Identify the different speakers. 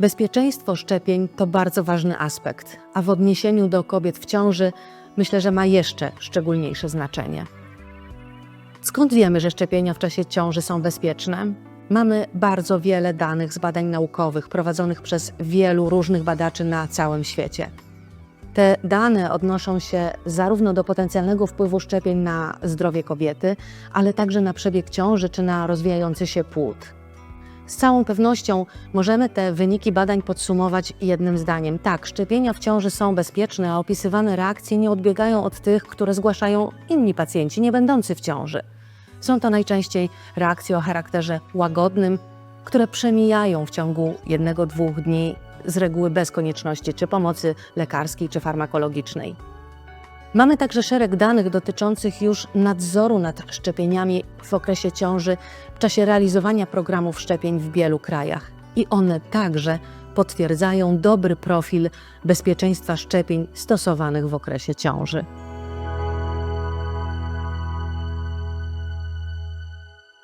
Speaker 1: Bezpieczeństwo szczepień to bardzo ważny aspekt, a w odniesieniu do kobiet w ciąży myślę, że ma jeszcze szczególniejsze znaczenie. Skąd wiemy, że szczepienia w czasie ciąży są bezpieczne? Mamy bardzo wiele danych z badań naukowych prowadzonych przez wielu różnych badaczy na całym świecie. Te dane odnoszą się zarówno do potencjalnego wpływu szczepień na zdrowie kobiety, ale także na przebieg ciąży czy na rozwijający się płód. Z całą pewnością możemy te wyniki badań podsumować jednym zdaniem. Tak, szczepienia w ciąży są bezpieczne, a opisywane reakcje nie odbiegają od tych, które zgłaszają inni pacjenci nie będący w ciąży. Są to najczęściej reakcje o charakterze łagodnym, które przemijają w ciągu jednego, dwóch dni, z reguły bez konieczności czy pomocy lekarskiej czy farmakologicznej. Mamy także szereg danych dotyczących już nadzoru nad szczepieniami w okresie ciąży w czasie realizowania programów szczepień w wielu krajach. I one także potwierdzają dobry profil bezpieczeństwa szczepień stosowanych w okresie ciąży.